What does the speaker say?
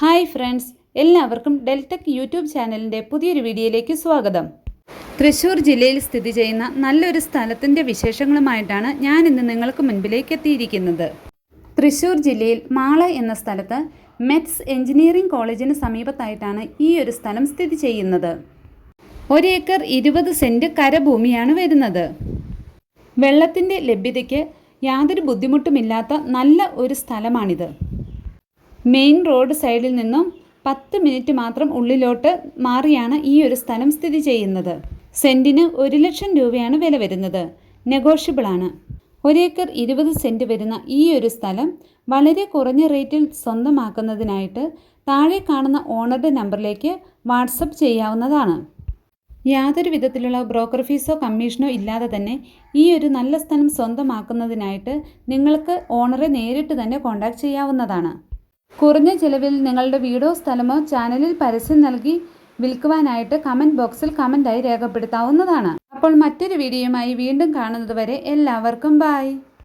Hi friends എല്ലാവർക്കും Deltech YouTube ചാനലിന്റെ പുതിയൊരു വീഡിയോയിലേക്ക് സ്വാഗതം. തൃശ്ശൂർ ജില്ലയിൽ സ്ഥിതി ചെയ്യുന്ന നല്ലൊരു സ്ഥലത്തിന്റെ വിശേഷങ്ങളുമായിട്ടാണ് ഞാൻ ഇന്ന് നിങ്ങൾക്ക് മുൻപിലേക്ക് എത്തിയിരിക്കുന്നത്. തൃശ്ശൂർ ജില്ലയിൽ മാള എന്ന സ്ഥലത്ത് മെറ്റ്സ് എഞ്ചിനീയറിംഗ് കോളേജിന് സമീപത്തായിട്ടാണ് ഈ ഒരു സ്ഥലം സ്ഥിതി ചെയ്യുന്നത്. ഒരേക്കർ ഇരുപത് സെന്റ് കരഭൂമിയാണ് വരുന്നത്. വെള്ളത്തിന്റെ ലഭ്യതയ്ക്ക് യാതൊരു ബുദ്ധിമുട്ടുമില്ലാത്ത നല്ല ഒരു സ്ഥലമാണിത്. മെയിൻ റോഡ് സൈഡിൽ നിന്നും പത്ത് മിനിറ്റ് മാത്രം ഉള്ളിലോട്ട് മാറിയാണ് ഈ ഒരു സ്ഥലം സ്ഥിതി ചെയ്യുന്നത്. സെന്റിന് ഒരു ലക്ഷം രൂപയാണ് വില വരുന്നത്. നെഗോഷ്യബിൾ ആണ്. ഒരേക്കർ ഇരുപത് സെന്റ് വരുന്ന ഈ ഒരു സ്ഥലം വളരെ കുറഞ്ഞ റേറ്റിൽ സ്വന്തമാക്കുന്നതിനായിട്ട് താഴെ കാണുന്ന ഓണറുടെ നമ്പറിലേക്ക് വാട്സപ്പ് ചെയ്യാവുന്നതാണ്. യാതൊരു വിധത്തിലുള്ള ബ്രോക്കർ ഫീസോ കമ്മീഷനോ ഇല്ലാതെ തന്നെ ഈ ഒരു നല്ല സ്ഥലം സ്വന്തമാക്കുന്നതിനായിട്ട് നിങ്ങൾക്ക് ഓണറെ നേരിട്ട് തന്നെ കോൺടാക്ട് ചെയ്യാവുന്നതാണ്. കുറഞ്ഞ ചിലവിൽ നിങ്ങളുടെ വീടോ സ്ഥലമോ ചാനലിൽ പരസ്യം നൽകി വിൽക്കുവാനായിട്ട് കമന്റ് ബോക്സിൽ കമന്റായി രേഖപ്പെടുത്താവുന്നതാണ്. അപ്പോൾ മറ്റൊരു വീഡിയോയുമായി വീണ്ടും കാണുന്നതുവരെ എല്ലാവർക്കും ബായ്